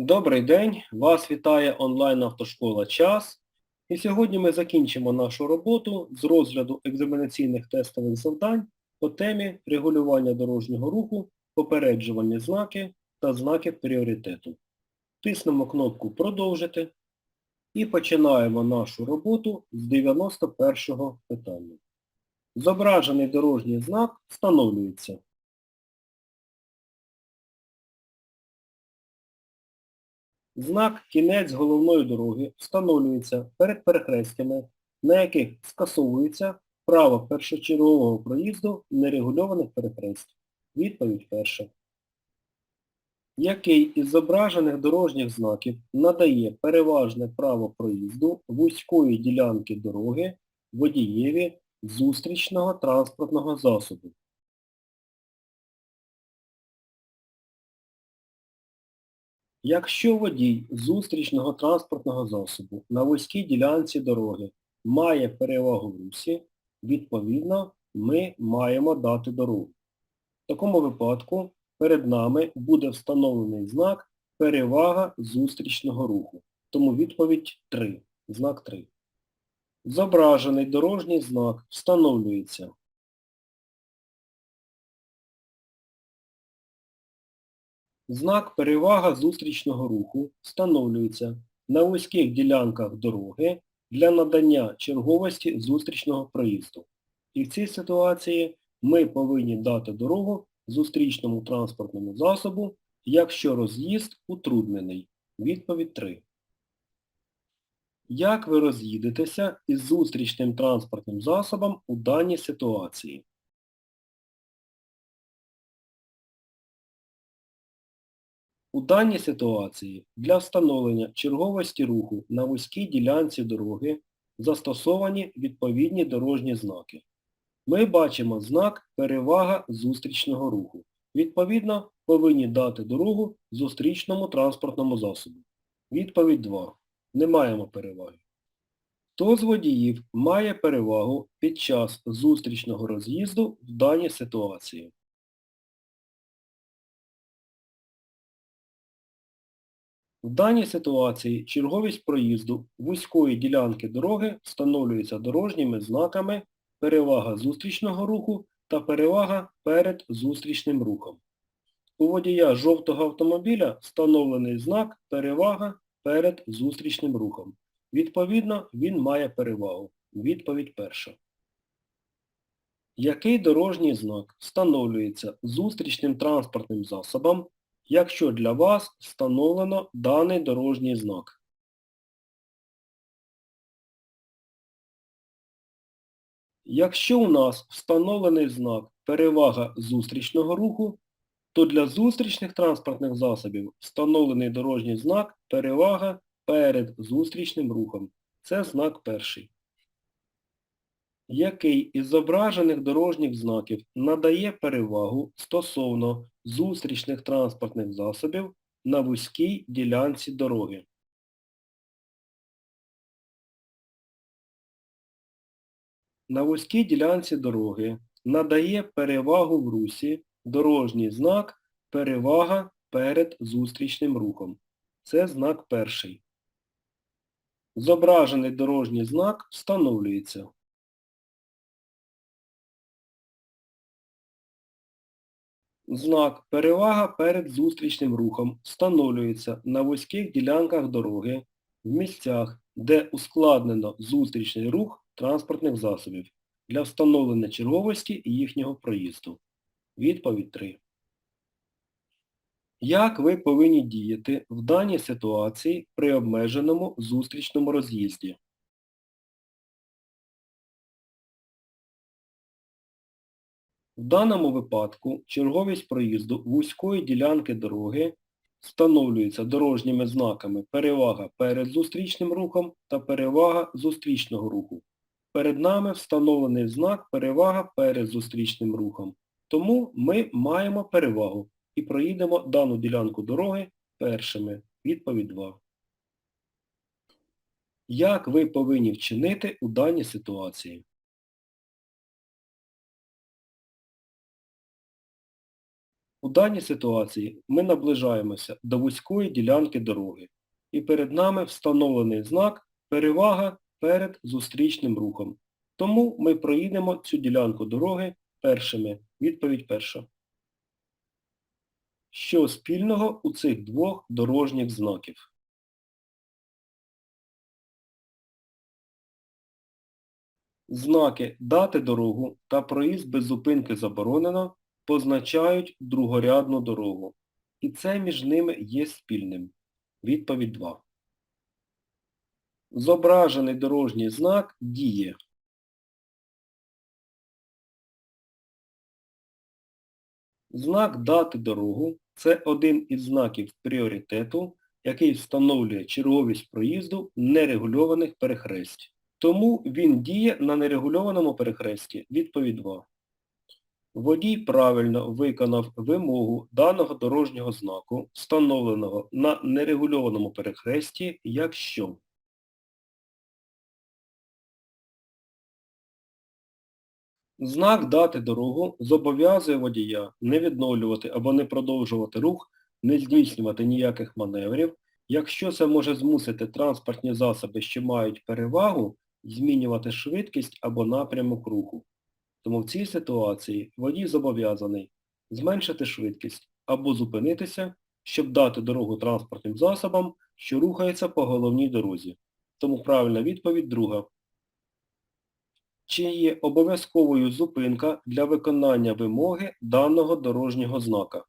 Добрий день! Вас вітає онлайн-автошкола час. І сьогодні ми закінчимо нашу роботу з розгляду екзаменаційних тестових завдань по темі регулювання дорожнього руху, попереджувальні знаки та знаки пріоритету. Тиснемо кнопку Продовжити і починаємо нашу роботу з 91 питання. Зображений дорожній знак встановлюється. Знак «Кінець головної дороги» встановлюється перед перехрестями, на яких скасовується право першочергового проїзду нерегульованих перехресть. Відповідь перша. Який із зображених дорожніх знаків надає переважне право проїзду вузької ділянки дороги водієві зустрічного транспортного засобу? Якщо водій зустрічного транспортного засобу на вузькій ділянці дороги має перевагу в русі, відповідно, ми маємо дати дорогу. В такому випадку перед нами буде встановлений знак перевага зустрічного руху. Тому відповідь 3. Знак 3. Зображений дорожній знак встановлюється Знак перевага зустрічного руху встановлюється на вузьких ділянках дороги для надання черговості зустрічного проїзду. І в цій ситуації ми повинні дати дорогу зустрічному транспортному засобу, якщо роз'їзд утруднений. Відповідь 3. Як ви роз'їдетеся із зустрічним транспортним засобом у даній ситуації? У даній ситуації для встановлення черговості руху на вузькій ділянці дороги застосовані відповідні дорожні знаки. Ми бачимо знак перевага зустрічного руху. Відповідно, повинні дати дорогу зустрічному транспортному засобу. Відповідь 2. Не маємо переваги. Хто з водіїв має перевагу під час зустрічного роз'їзду в даній ситуації? В даній ситуації черговість проїзду вузької ділянки дороги встановлюється дорожніми знаками перевага зустрічного руху та перевага перед зустрічним рухом. У водія жовтого автомобіля встановлений знак перевага перед зустрічним рухом. Відповідно, він має перевагу. Відповідь перша. Який дорожній знак встановлюється зустрічним транспортним засобом якщо для вас встановлено даний дорожній знак. Якщо у нас встановлений знак перевага зустрічного руху, то для зустрічних транспортних засобів встановлений дорожній знак перевага перед зустрічним рухом. Це знак перший який із зображених дорожніх знаків надає перевагу стосовно зустрічних транспортних засобів на вузькій ділянці дороги. На вузькій ділянці дороги надає перевагу в русі дорожній знак перевага перед зустрічним рухом. Це знак перший. Зображений дорожній знак встановлюється. Знак «Перевага перед зустрічним рухом» встановлюється на вузьких ділянках дороги в місцях, де ускладнено зустрічний рух транспортних засобів для встановлення черговості їхнього проїзду. Відповідь 3. Як ви повинні діяти в даній ситуації при обмеженому зустрічному роз'їзді? В даному випадку черговість проїзду вузької ділянки дороги встановлюється дорожніми знаками перевага перед зустрічним рухом та перевага зустрічного руху. Перед нами встановлений знак перевага перед зустрічним рухом. Тому ми маємо перевагу і проїдемо дану ділянку дороги першими. Відповідь 2. Як ви повинні вчинити у даній ситуації? У даній ситуації ми наближаємося до вузької ділянки дороги і перед нами встановлений знак перевага перед зустрічним рухом. Тому ми проїдемо цю ділянку дороги першими. Відповідь перша. Що спільного у цих двох дорожніх знаків? Знаки «Дати дорогу» та «Проїзд без зупинки заборонено» позначають другорядну дорогу. І це між ними є спільним. Відповідь 2. Зображений дорожній знак діє. Знак «Дати дорогу» – це один із знаків пріоритету, який встановлює черговість проїзду нерегульованих перехресть. Тому він діє на нерегульованому перехресті. Відповідь 2. Водій правильно виконав вимогу даного дорожнього знаку, встановленого на нерегульованому перехресті, якщо Знак «Дати дорогу» зобов'язує водія не відновлювати або не продовжувати рух, не здійснювати ніяких маневрів, якщо це може змусити транспортні засоби, що мають перевагу, змінювати швидкість або напрямок руху. Тому в цій ситуації водій зобов'язаний зменшити швидкість або зупинитися, щоб дати дорогу транспортним засобам, що рухаються по головній дорозі. Тому правильна відповідь друга. Чи є обов'язковою зупинка для виконання вимоги даного дорожнього знака?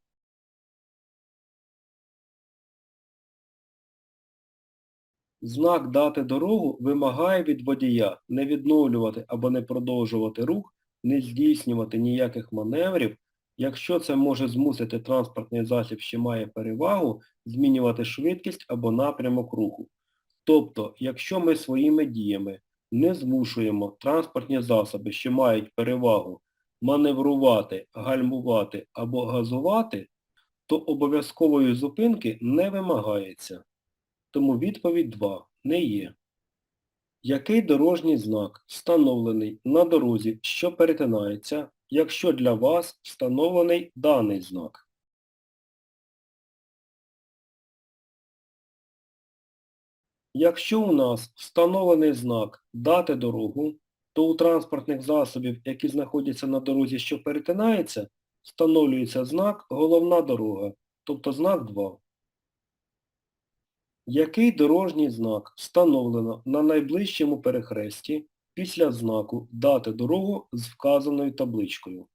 Знак «Дати дорогу» вимагає від водія не відновлювати або не продовжувати рух, не здійснювати ніяких маневрів, якщо це може змусити транспортний засіб, що має перевагу, змінювати швидкість або напрямок руху. Тобто, якщо ми своїми діями не змушуємо транспортні засоби, що мають перевагу, маневрувати, гальмувати або газувати, то обов'язкової зупинки не вимагається. Тому відповідь 2 не є. Який дорожній знак встановлений на дорозі, що перетинається, якщо для вас встановлений даний знак? Якщо у нас встановлений знак «Дати дорогу», то у транспортних засобів, які знаходяться на дорозі, що перетинається, встановлюється знак «Головна дорога», тобто знак 2. Який дорожній знак встановлено на найближчому перехресті після знаку «Дати дорогу» з вказаною табличкою?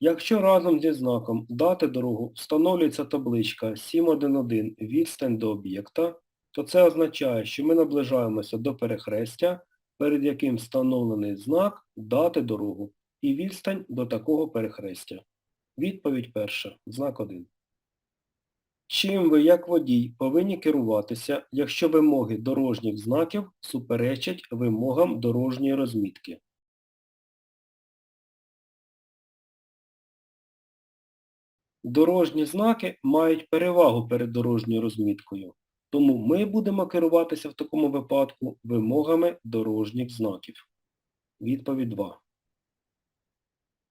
Якщо разом зі знаком «Дати дорогу» встановлюється табличка 711 відстань до об'єкта, то це означає, що ми наближаємося до перехрестя, перед яким встановлений знак «Дати дорогу» і відстань до такого перехрестя. Відповідь перша. Знак 1. Чим ви, як водій, повинні керуватися, якщо вимоги дорожніх знаків суперечать вимогам дорожньої розмітки? Дорожні знаки мають перевагу перед дорожньою розміткою, тому ми будемо керуватися в такому випадку вимогами дорожніх знаків. Відповідь 2.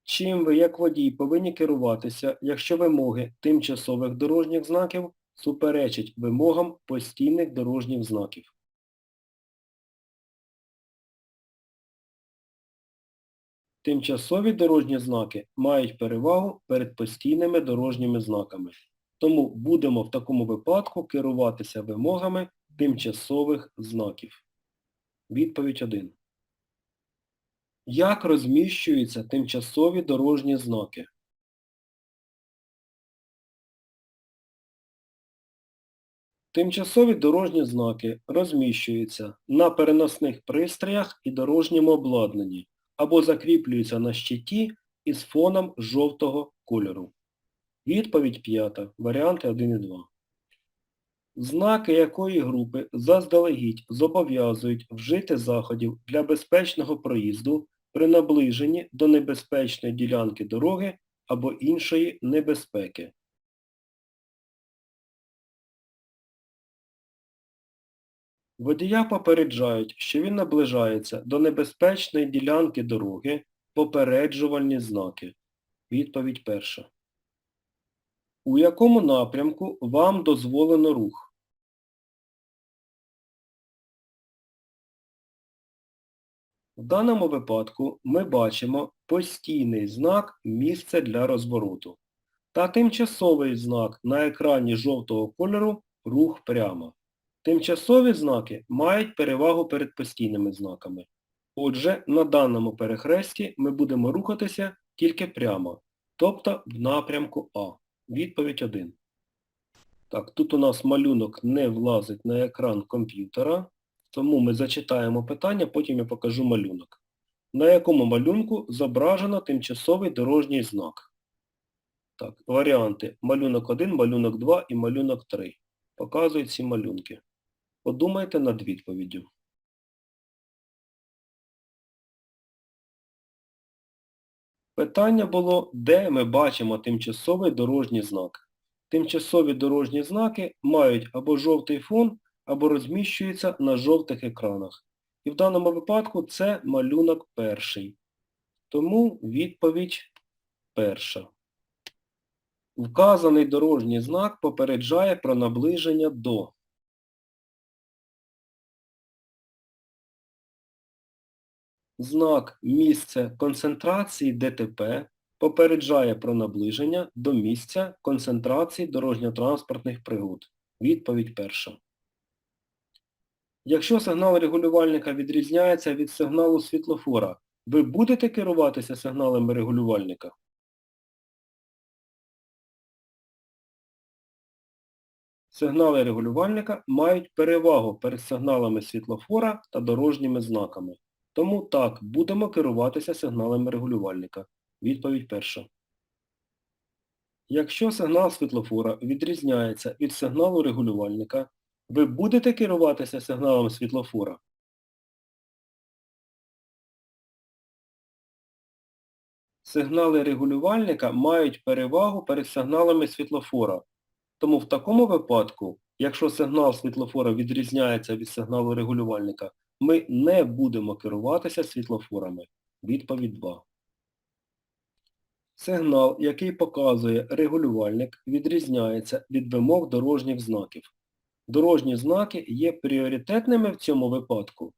Чим ви, як водій, повинні керуватися, якщо вимоги тимчасових дорожніх знаків суперечать вимогам постійних дорожніх знаків? Тимчасові дорожні знаки мають перевагу перед постійними дорожніми знаками. Тому будемо в такому випадку керуватися вимогами тимчасових знаків. Відповідь 1. Як розміщуються тимчасові дорожні знаки? Тимчасові дорожні знаки розміщуються на переносних пристроях і дорожньому обладнанні або закріплюються на щиті із фоном жовтого кольору. Відповідь п'ята. Варіанти 1 і 2. Знаки якої групи заздалегідь зобов'язують вжити заходів для безпечного проїзду при наближенні до небезпечної ділянки дороги або іншої небезпеки. Водія попереджають, що він наближається до небезпечної ділянки дороги, попереджувальні знаки. Відповідь перша. У якому напрямку вам дозволено рух? В даному випадку ми бачимо постійний знак «Місце для розвороту» та тимчасовий знак на екрані жовтого кольору «Рух прямо». Тимчасові знаки мають перевагу перед постійними знаками. Отже, на даному перехресті ми будемо рухатися тільки прямо, тобто в напрямку А. Відповідь 1. Так, тут у нас малюнок не влазить на екран комп'ютера, тому ми зачитаємо питання, потім я покажу малюнок. На якому малюнку зображено тимчасовий дорожній знак? Так, варіанти малюнок 1, малюнок 2 і малюнок 3. Показують ці малюнки. Подумайте над відповіддю. Питання було, де ми бачимо тимчасовий дорожній знак. Тимчасові дорожні знаки мають або жовтий фон, або розміщуються на жовтих екранах. І в даному випадку це малюнок перший. Тому відповідь перша. Вказаний дорожній знак попереджає про наближення до. Знак місце концентрації ДТП попереджає про наближення до місця концентрації дорожньо-транспортних пригод. Відповідь перша. Якщо сигнал регулювальника відрізняється від сигналу світлофора, ви будете керуватися сигналами регулювальника? Сигнали регулювальника мають перевагу перед сигналами світлофора та дорожніми знаками. Тому так, будемо керуватися сигналами регулювальника. Відповідь перша. Якщо сигнал світлофора відрізняється від сигналу регулювальника, ви будете керуватися сигналом світлофора? Сигнали регулювальника мають перевагу перед сигналами світлофора. Тому в такому випадку, якщо сигнал світлофора відрізняється від сигналу регулювальника, ми не будемо керуватися світлофорами. Відповідь 2. Сигнал, який показує регулювальник, відрізняється від вимог дорожніх знаків. Дорожні знаки є пріоритетними в цьому випадку.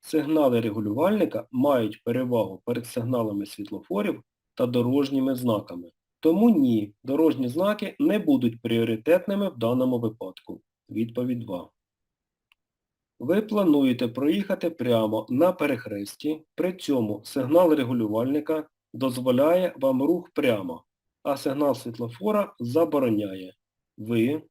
Сигнали регулювальника мають перевагу перед сигналами світлофорів та дорожніми знаками. Тому ні, дорожні знаки не будуть пріоритетними в даному випадку. Відповідь 2. Ви плануєте проїхати прямо на перехресті, при цьому сигнал регулювальника дозволяє вам рух прямо, а сигнал світлофора забороняє. Ви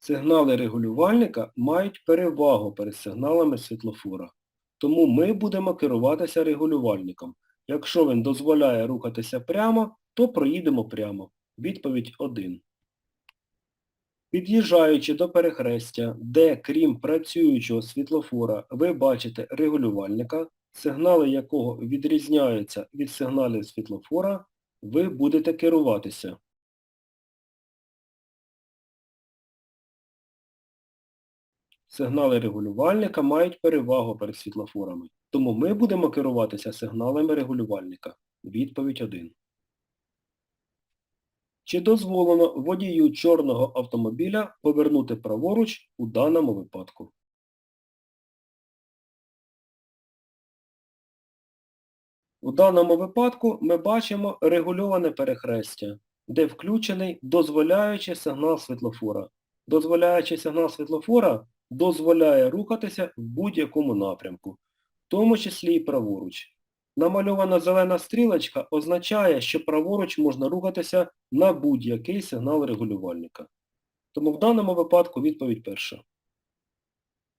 Сигнали регулювальника мають перевагу перед сигналами світлофора. Тому ми будемо керуватися регулювальником. Якщо він дозволяє рухатися прямо, то проїдемо прямо. Відповідь 1. Під'їжджаючи до перехрестя, де крім працюючого світлофора ви бачите регулювальника, сигнали якого відрізняються від сигналів світлофора, ви будете керуватися. Сигнали регулювальника мають перевагу перед світлофорами, тому ми будемо керуватися сигналами регулювальника. Відповідь 1. Чи дозволено водію чорного автомобіля повернути праворуч у даному випадку? У даному випадку ми бачимо регульоване перехрестя, де включений дозволяючий сигнал світлофора. Дозволяючий сигнал світлофора дозволяє рухатися в будь-якому напрямку, в тому числі і праворуч. Намальована зелена стрілочка означає, що праворуч можна рухатися на будь-який сигнал регулювальника. Тому в даному випадку відповідь перша.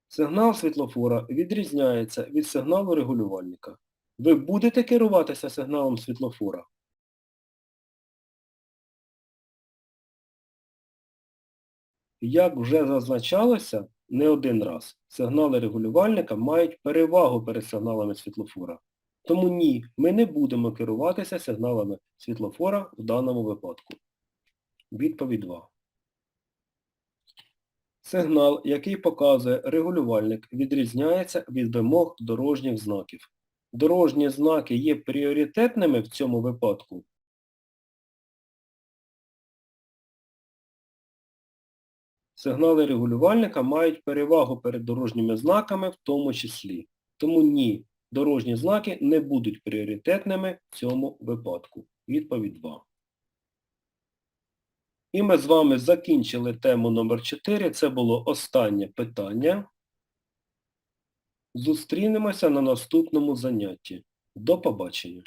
Сигнал світлофора відрізняється від сигналу регулювальника. Ви будете керуватися сигналом світлофора? Як вже зазначалося не один раз, сигнали регулювальника мають перевагу перед сигналами світлофора. Тому ні, ми не будемо керуватися сигналами світлофора в даному випадку. Відповідь 2. Сигнал, який показує регулювальник, відрізняється від вимог дорожніх знаків. Дорожні знаки є пріоритетними в цьому випадку. Сигнали регулювальника мають перевагу перед дорожніми знаками в тому числі. Тому ні, дорожні знаки не будуть пріоритетними в цьому випадку. Відповідь 2. І ми з вами закінчили тему номер 4. Це було останнє питання. Зустрінемося на наступному занятті. До побачення.